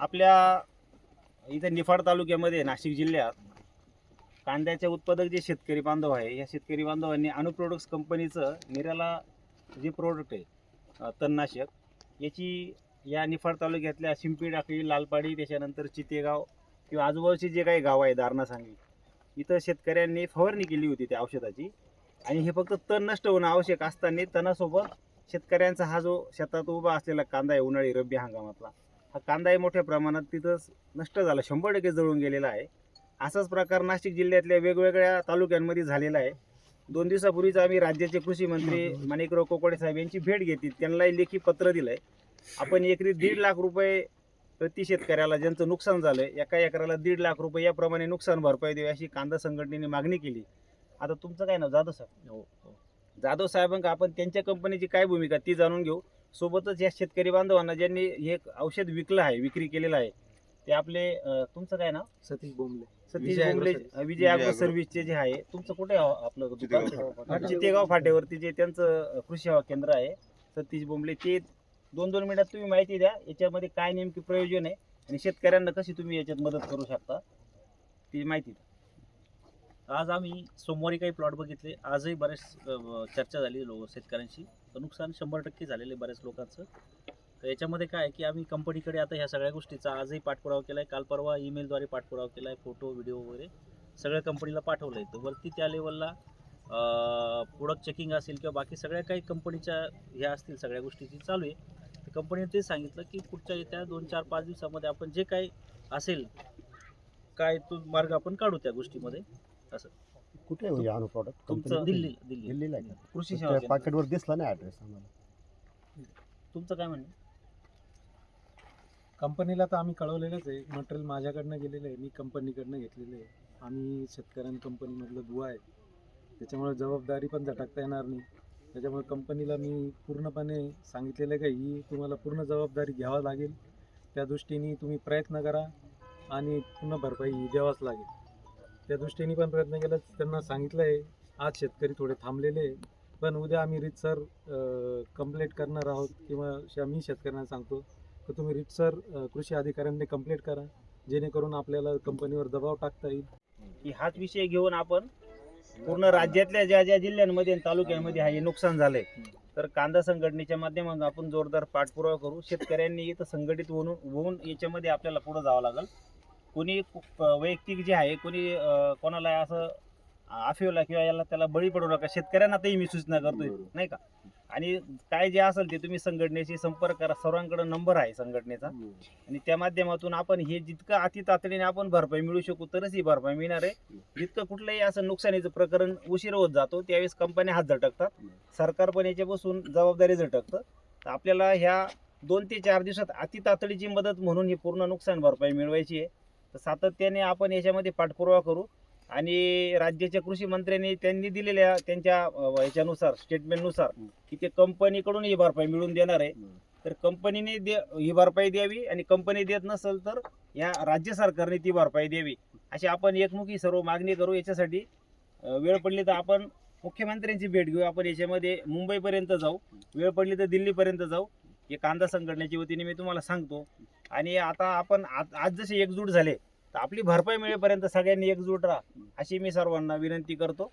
आपल्या इथे निफाड तालुक्यामध्ये नाशिक जिल्ह्यात कांद्याचे उत्पादक जे शेतकरी बांधव आहे या शेतकरी बांधवांनी अणुप्रोडक्ट्स कंपनीचं निराला जे प्रोडक्ट आहे तणनाशक याची या निफाड तालुक्यातल्या शिंपी टाकळी लालपाडी त्याच्यानंतर चितेगाव किंवा आजूबाजूचे जे काही गाव आहे दारणा सांगली इथं शेतकऱ्यांनी फवारणी केली होती त्या औषधाची. आणि हे फक्त तण नष्ट होणं आवश्यक असताना तणासोबत शेतकऱ्यांचा हा जो शेतात उभा असलेला कांदा आहे उन्हाळी रब्बी हंगामातला हा कांदाही मोठ्या प्रमाणात तिथं नष्ट झाला. शंभर टक्के जळून गेलेला आहे. असाच प्रकार नाशिक जिल्ह्यातल्या वेगवेगळ्या तालुक्यांमध्ये झालेला आहे. दोन दिवसापूर्वीच आम्ही राज्याचे कृषी मंत्री माणिकराव कोकोडे साहेब यांची भेट घेतली. त्यांनाही लेखी पत्र दिलंय. आपण एकरी दीड लाख रुपये प्रति शेतकऱ्याला ज्यांचं नुकसान झालंय एका एकराला दीड लाख रुपये याप्रमाणे नुकसान भरपाई द्यावी अशी कांदा संघटनेने मागणी केली. आता तुमचं काय नाव? जाधव साहेब. हो हो. जाधव साहेबांका आपण त्यांच्या कंपनीची काय भूमिका ती जाणून घेऊ. सोबतच या शेतकरी बांधवांना ज्यांनी हे एक औषध विकलं आहे विक्री केलेलं आहे ते आपले अं, तुमचं काय नाव सतीश बोंबले सतीश विजय बोंबले सर्व्हिस. विजय. सर्व्हिसचे जे आहे तुमचं कुठे आहे आपलं दुकान? चितेगाव. चितेगाव फाट्यावरती जे त्यांचं अं, कृषी सेवा केंद्र आहे सतीश बोंबले ते दोन दोन मिनिटात तुम्ही माहिती द्या याच्यामध्ये काय नेमकी प्रयोजन आहे आणि शेतकऱ्यांना कशी तुम्ही याच्यात मदत करू शकता ती माहिती द्या आज आम्ही सोमवारी काही प्लॉट बघितले. आजही बरेच चर्चा झाली लो शेतकऱ्यांशी. तर नुकसान शंभर टक्के झालेलं आहे बऱ्याच लोकांचं. तर याच्यामध्ये काय आहे की आम्ही कंपनीकडे आता ह्या सगळ्या गोष्टीचा आजही पाठपुरावा केला आहे काल परवा ईमेलद्वारे पाठपुरावा केला आहे फोटो व्हिडिओ वगैरे. सगळ्या कंपनीला पाठवलं आहे तर वरती त्या लेवलला प्रोडक्ट चेकिंग असेल किंवा बाकी सगळ्या काही कंपनीच्या ह्या असतील सगळ्या गोष्टीची चालू आहे. तर कंपनीने ते सांगितलं की पुढच्या येत्या दोन चार पाच दिवसामध्ये आपण जे काही असेल काय तो मार्ग आपण काढू त्या गोष्टीमध्ये. कुठे आहे म्हणजे अनु प्रॉडक्ट तुमचं दिल्ली. दिल्ली दिल्लीला आहे का? कृषी सेवा त्या केंद्र. पाकिटवर दिसला नाही ॲड्रेस आम्हाला. तुमचं काय म्हणणं? कंपनीला तर आम्ही कळवलेलंच आहे. मटेरियल माझ्याकडनं गेलेलं आहे मी कंपनीकडनं घेतलेलं आहे. आम्ही शेतकऱ्यां कंपनीमधलं दुवा आहे. त्याच्यामुळे जबाबदारी पण झटकता येणार नाही. त्याच्यामुळे कंपनीला मी पूर्णपणे सांगितलेलं आहे का ही तुम्हाला पूर्ण जबाबदारी घ्यावा लागेल. त्या दृष्टीने तुम्ही प्रयत्न करा आणि पूर्ण भरपाई ही द्यावाच लागेल. त्या दृष्टीने पण प्रयत्न केला. त्यांना सांगितलं आहे आज शेतकरी थोडे थांबलेले आहे. पण उद्या आम्ही रितसर कंप्लेंट करणार आहोत किंवा श- मी शेतकऱ्यांना सांगतो तर तुम्ही रितसर कृषी अधिकाऱ्यांनी कंप्लेंट करा. जेणेकरून आपल्याला कंपनीवर दबाव टाकता येईल. की हाच विषय घेऊन आपण पूर्ण राज्यातल्या ज्या ज्या जिल्ह्यांमध्ये आणि तालुक्यांमध्ये हे नुकसान झालंय तर कांदा संघटनेच्या माध्यमातून आपण जोरदार पाठपुरावा करू. शेतकऱ्यांनी इथं संघटित होऊन होऊन याच्यामध्ये आपल्याला पुढे जावं लागेल. कोणी वैयक्तिक जे आहे कोणी कोणाला असं आफिवला किंवा याला त्याला बळी पडू नका. शेतकऱ्यांना तेही मी सूचना करतोय नाही का? आणि काय जे असेल ते तुम्ही संघटनेशी संपर्क करा. सर्वांकडे नंबर आहे संघटनेचा. आणि त्या माध्यमातून आपण हे जितकं अति तातडीने आपण भरपाई मिळू शकू तरच ही भरपाई मिळणार आहे. जितकं कुठलंही असं नुकसानीचं प्रकरण उशीर होत जातो त्यावेळेस कंपन्या हात झटकतात. सरकार पण याच्यापासून जबाबदारी झटकतं. तर आपल्याला ह्या दोन ते चार दिवसात अति तातडीची मदत म्हणून ही पूर्ण नुकसान भरपाई मिळवायची आहे. तर सातत्याने आपण याच्यामध्ये पाठपुरावा करू. आणि राज्याच्या कृषी मंत्र्यांनी त्यांनी दिलेल्या त्यांच्या ह्याच्यानुसार स्टेटमेंटनुसार की ते कंपनीकडून ही भरपाई मिळवून देणार आहे. तर कंपनीने दे ही भरपाई द्यावी आणि कंपनी देत नसेल तर या राज्य सरकारने ती भरपाई द्यावी. अशी आपण एकमुखी सर्व मागणी करू. याच्यासाठी वेळ पडली तर आपण मुख्यमंत्र्यांची भेट घेऊ. आपण याच्यामध्ये मुंबईपर्यंत जाऊ. वेळ पडली तर दिल्लीपर्यंत जाऊ. हे कांदा संघटनेच्या वतीने मी तुम्हाला सांगतो. आणि आता आपण आज आज जसे एकजूट झाले तर आपली भरपाई मिळेपर्यंत सगळ्यांनी एकजूट राहा अशी मी सर्वांना विनंती करतो.